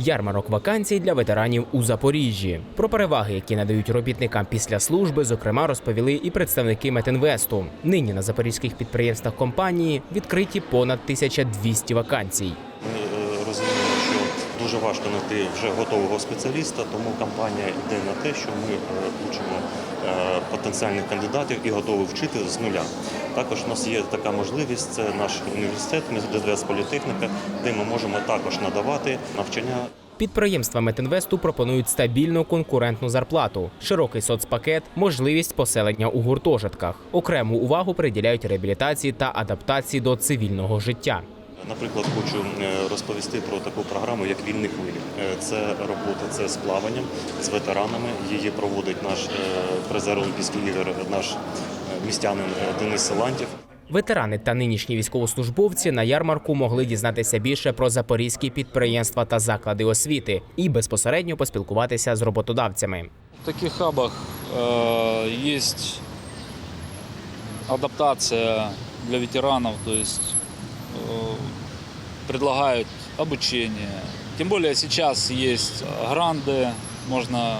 Ярмарок вакансій для ветеранів у Запоріжжі. Про переваги, які надають робітникам після служби, зокрема, розповіли і представники Метінвесту. Нині на запорізьких підприємствах компанії відкриті понад 1200 вакансій. Дуже важко знайти вже готового спеціаліста, тому компанія йде на те, що ми е, учимо е, потенціальних кандидатів і готові вчити з нуля. Також у нас є така можливість, це наш університет, МДВС політехніка, де ми можемо також надавати навчання Підприємства Метинвесту пропонують стабільну конкурентну зарплату, широкий соцпакет, можливість поселення у гуртожитках. Окрему увагу приділяють реабілітації та адаптації до цивільного життя. Наприклад, хочу е, розповісти про таку програму, як вільні хвилі. Е, Це робота це з плаванням, з ветеранами. Її проводить наш е, призер Олімпійських ігор, наш містянин Денис Силантів. Ветерани та нинішні військовослужбовці на ярмарку могли дізнатися більше про запорізькі підприємства та заклади освіти і безпосередньо поспілкуватися з роботодавцями. В таких хабах есть адаптация для ветеранов, то есть э, предлагают обучение. Тем более сейчас есть гранды, можно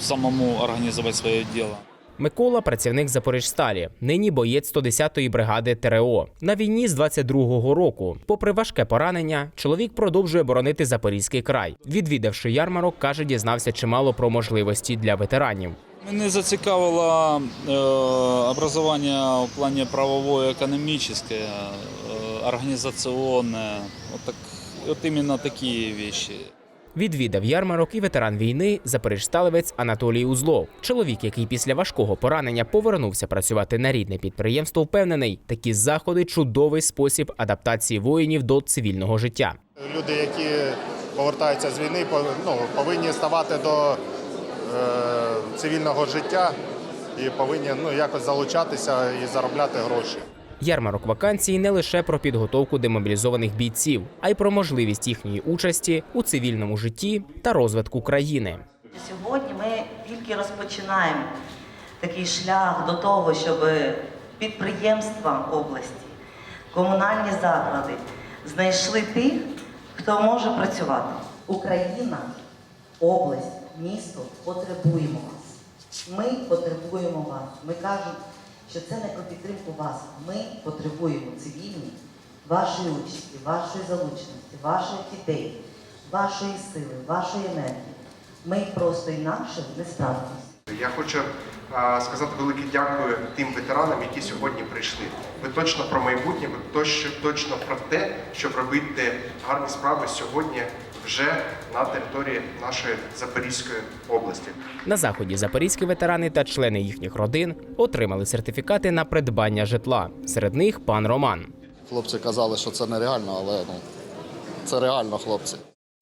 самому организовать свое дело. Микола працівник Запоріжсталі, нині боєць 110-ї бригади ТРО. На війні з 22-го року. Попри важке поранення, чоловік продовжує боронити Запорізький край. Відвідавши ярмарок, каже, дізнався чимало про можливості для ветеранів. Мене зацікавило е, образування в плані правовое, економічне, організаційне. От, так, от іменно такі речі. Відвідав ярмарок і ветеран війни, запоріжсталевець Анатолій Узлов. Чоловік, який після важкого поранення повернувся працювати на рідне підприємство, впевнений, такі заходи чудовий спосіб адаптації воїнів до цивільного життя. Люди, які повертаються з війни, ну, повинні ставати до е, цивільного життя і повинні ну, якось залучатися і заробляти гроші. Ярмарок вакансій не лише про підготовку демобілізованих бійців, а й про можливість їхньої участі у цивільному житті та розвитку країни. Сьогодні ми тільки розпочинаємо такий шлях до того, щоб підприємства області, комунальні заклади знайшли тих, хто може працювати. Україна, область, місто потребуємо вас. Ми потребуємо вас. Ми кажемо, що це не про підтримку вас. Ми потребуємо цивільні вашої участі, вашої залученості, ваших ідей, вашої сили, вашої енергії. Ми просто інакше не справимося. Я хочу сказати велике дякую тим ветеранам, які сьогодні прийшли. Ви точно про майбутнє, ви точно, точно про те, щоб робити гарні справи сьогодні вже на території нашої Запорізької області. На заході запорізькі ветерани та члени їхніх родин отримали сертифікати на придбання житла. Серед них пан Роман. Хлопці казали, що це нереально, але ну, це реально, хлопці.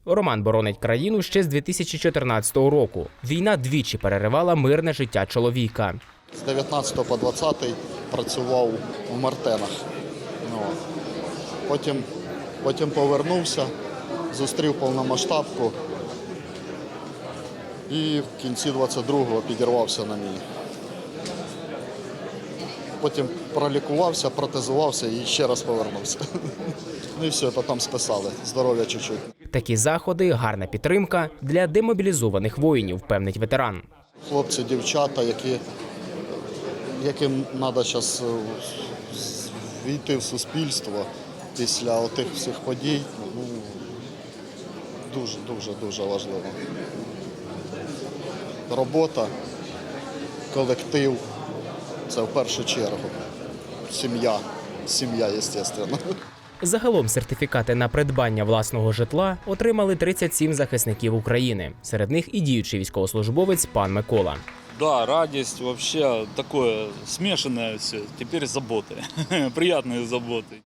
Роман боронить країну ще з 2014 року. Війна двічі переривала мирне життя чоловіка. З 19 по 20 працював у Мартенах. Ну, потім, потім повернувся, зустрів повномасштабку і в кінці 22-го підірвався на мені. Потім пролікувався, протезувався і ще раз повернувся. Ну і все, потім списали. Здоров'я чуть-чуть. Такі заходи гарна підтримка для демобілізованих воїнів, певнить ветеран. хлопці, дівчата, які, яким треба зараз війти в суспільство після отих всіх подій, ну, дуже, дуже, дуже важливо. Робота, колектив це в першу чергу. Сім'я, сім'я, звісно. Загалом сертифікати на придбання власного житла отримали 37 захисників України. Серед них і діючий військовослужбовець пан Микола. Да, радость вообще такое смешанное все. Теперь заботы, приятные заботы.